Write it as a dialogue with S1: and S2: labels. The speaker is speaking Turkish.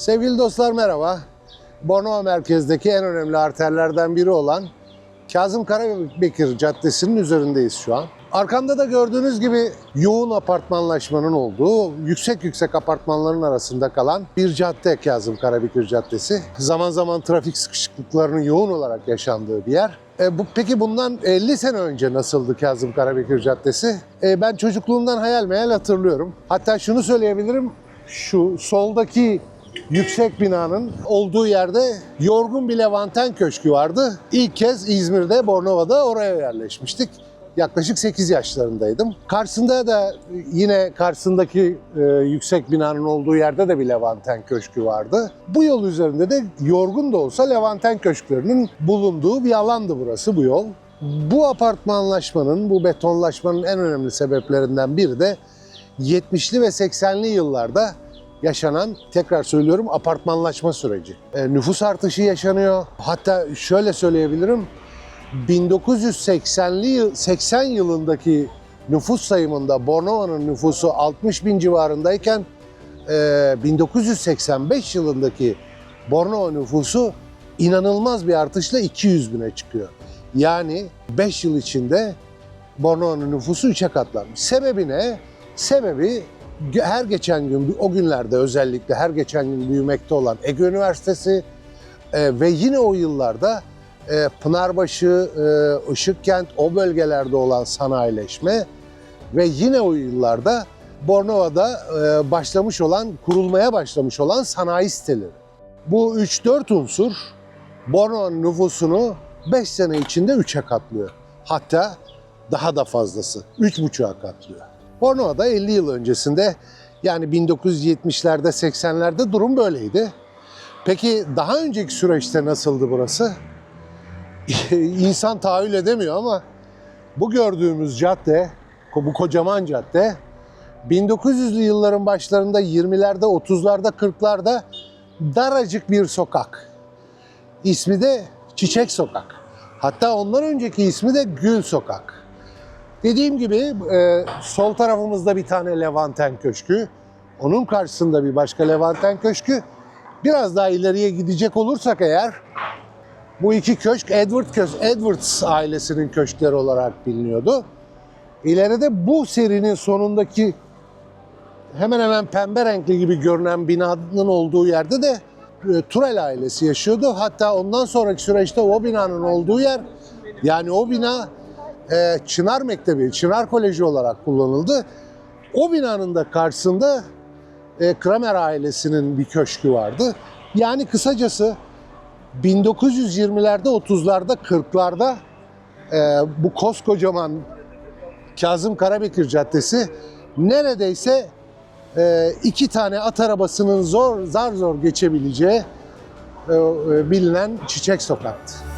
S1: Sevgili dostlar merhaba. Bornova merkezdeki en önemli arterlerden biri olan Kazım Karabekir Caddesi'nin üzerindeyiz şu an. Arkamda da gördüğünüz gibi yoğun apartmanlaşmanın olduğu, yüksek yüksek apartmanların arasında kalan bir cadde Kazım Karabekir Caddesi. Zaman zaman trafik sıkışıklıklarının yoğun olarak yaşandığı bir yer. E, bu, peki bundan 50 sene önce nasıldı Kazım Karabekir Caddesi? E, ben çocukluğumdan hayal meyal hatırlıyorum. Hatta şunu söyleyebilirim, şu soldaki yüksek binanın olduğu yerde yorgun bir Levanten Köşkü vardı. İlk kez İzmir'de, Bornova'da oraya yerleşmiştik. Yaklaşık 8 yaşlarındaydım. Karşısında da yine karşısındaki e, yüksek binanın olduğu yerde de bir Levanten Köşkü vardı. Bu yol üzerinde de yorgun da olsa Levanten Köşklerinin bulunduğu bir alandı burası bu yol. Bu apartmanlaşmanın, bu betonlaşmanın en önemli sebeplerinden biri de 70'li ve 80'li yıllarda yaşanan, tekrar söylüyorum, apartmanlaşma süreci. E, nüfus artışı yaşanıyor. Hatta şöyle söyleyebilirim, 1980'li yıl, 80 yılındaki nüfus sayımında Bornova'nın nüfusu 60 bin civarındayken e, 1985 yılındaki Bornova nüfusu inanılmaz bir artışla 200 bine çıkıyor. Yani 5 yıl içinde Bornova'nın nüfusu 3'e katlanmış. Sebebi ne? Sebebi her geçen gün, o günlerde özellikle her geçen gün büyümekte olan Ege Üniversitesi e, ve yine o yıllarda e, Pınarbaşı, e, Işıkkent o bölgelerde olan sanayileşme ve yine o yıllarda Bornova'da e, başlamış olan, kurulmaya başlamış olan sanayi siteleri. Bu 3-4 unsur Bornova'nın nüfusunu 5 sene içinde 3'e katlıyor. Hatta daha da fazlası, 3,5'a katlıyor. Bornova'da 50 yıl öncesinde yani 1970'lerde 80'lerde durum böyleydi. Peki daha önceki süreçte nasıldı burası? İnsan tahayyül edemiyor ama bu gördüğümüz cadde, bu kocaman cadde 1900'lü yılların başlarında 20'lerde, 30'larda, 40'larda daracık bir sokak. İsmi de Çiçek Sokak. Hatta ondan önceki ismi de Gül Sokak. Dediğim gibi e, sol tarafımızda bir tane Levanten Köşkü. Onun karşısında bir başka Levanten Köşkü. Biraz daha ileriye gidecek olursak eğer bu iki köşk Edward Köşk, Edwards ailesinin köşkleri olarak biliniyordu. İleride bu serinin sonundaki hemen hemen pembe renkli gibi görünen binanın olduğu yerde de e, Turel ailesi yaşıyordu. Hatta ondan sonraki süreçte o binanın olduğu yer yani o bina e, Çınar Mektebi, Çınar Koleji olarak kullanıldı. O binanın da karşısında e, Kramer ailesinin bir köşkü vardı. Yani kısacası 1920'lerde, 30'larda, 40'larda e, bu koskocaman Kazım Karabekir Caddesi neredeyse e, iki tane at arabasının zor zar zor geçebileceği e, e, bilinen Çiçek Sokak'tı.